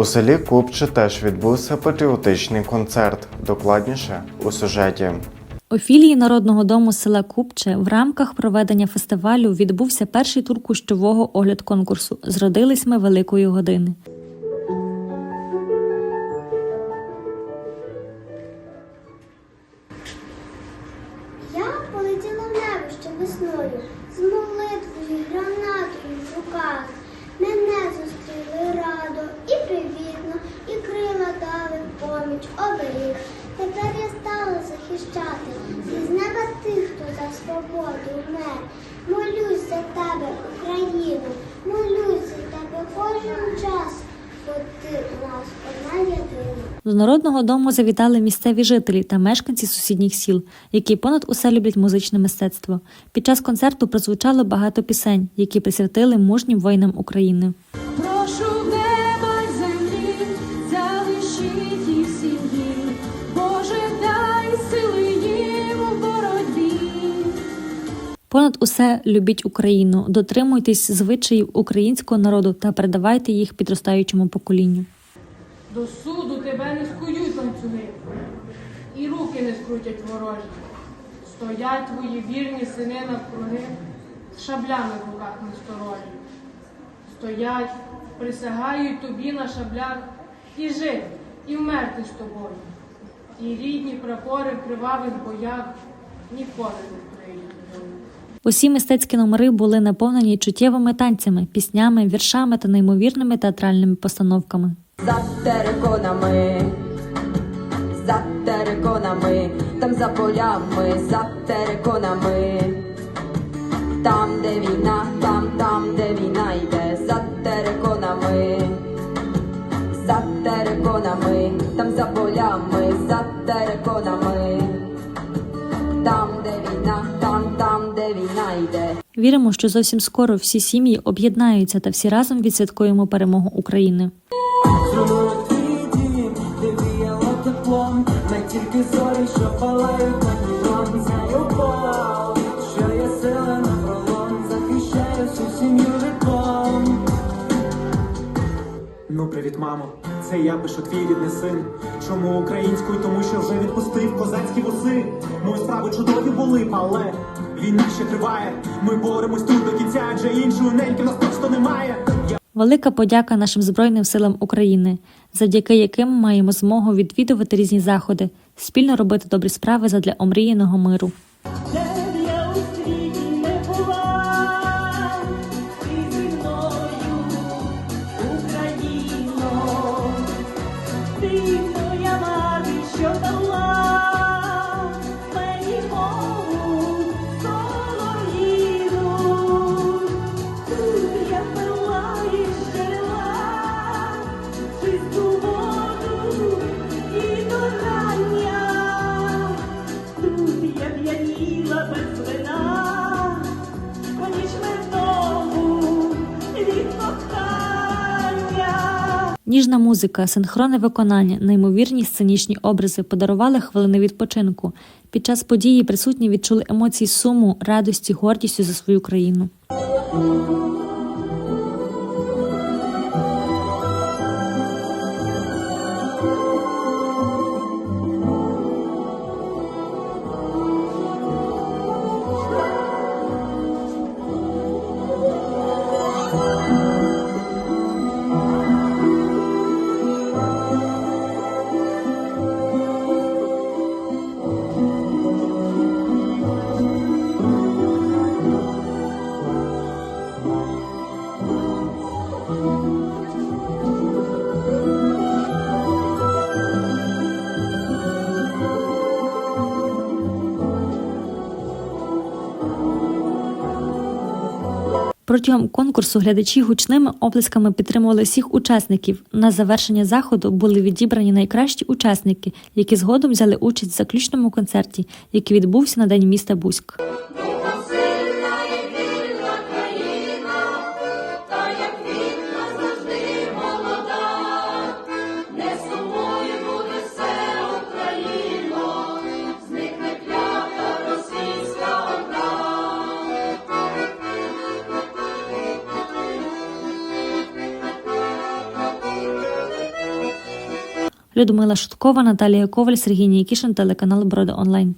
У селі Купче теж відбувся патріотичний концерт. Докладніше у сюжеті. У філії Народного дому села Купче в рамках проведення фестивалю відбувся перший тур кущового огляд конкурсу Зродились ми великої години. Стала захищати із неба тих, хто за свободу вмер. Молюсь за тебе, Україну, молюсь за тебе кожен час. З народного дому завітали місцеві жителі та мешканці сусідніх сіл, які понад усе люблять музичне мистецтво. Під час концерту прозвучало багато пісень, які присвятили мужнім воїнам України. Понад усе любіть Україну, дотримуйтесь звичаїв українського народу та передавайте їх підростаючому поколінню. До суду тебе не скують ланцюги, і руки не скрутять ворожі. Стоять твої вірні сини навкруги, шаблями в руках насторожі. Стоять, присягають тобі на шаблях і жити, і вмерти з тобою. І рідні прапори в кривавих боях ніколи не вкриють. Усі мистецькі номери були наповнені чуттєвими танцями, піснями, віршами та неймовірними театральними постановками. за териконами, за териконами, там за полями, за териконами, там, де війна, там, там, де війна йде, за териконами, за териконами, там за полями, за териконами, Віримо, що зовсім скоро всі сім'ї об'єднаються та всі разом відсвяткуємо перемогу України. Тільки зорі, що на пролом, захищає всю сім'ю. Ну, привіт, мамо. Це я пишу твій рідний син. Чому українською? Тому що вже відпустив козацькі вуси. Мої справи чудові були, але війна ще триває. Ми боремось тут до кінця, адже іншої неньки нас просто немає. Велика подяка нашим Збройним силам України, завдяки яким маємо змогу відвідувати різні заходи, спільно робити добрі справи задля омріяного миру. Ти моя мати, що дала Ніжна музика, синхронне виконання, неймовірні сценічні образи подарували хвилини відпочинку. Під час події присутні відчули емоції суму, радості, гордістю за свою країну. Протягом конкурсу глядачі гучними оплесками підтримували всіх учасників. На завершення заходу були відібрані найкращі учасники, які згодом взяли участь в заключному концерті, який відбувся на день міста Буськ. Людмила Шуткова, Наталія Коваль, Сергій Нікішин, телеканал Броди Онлайн.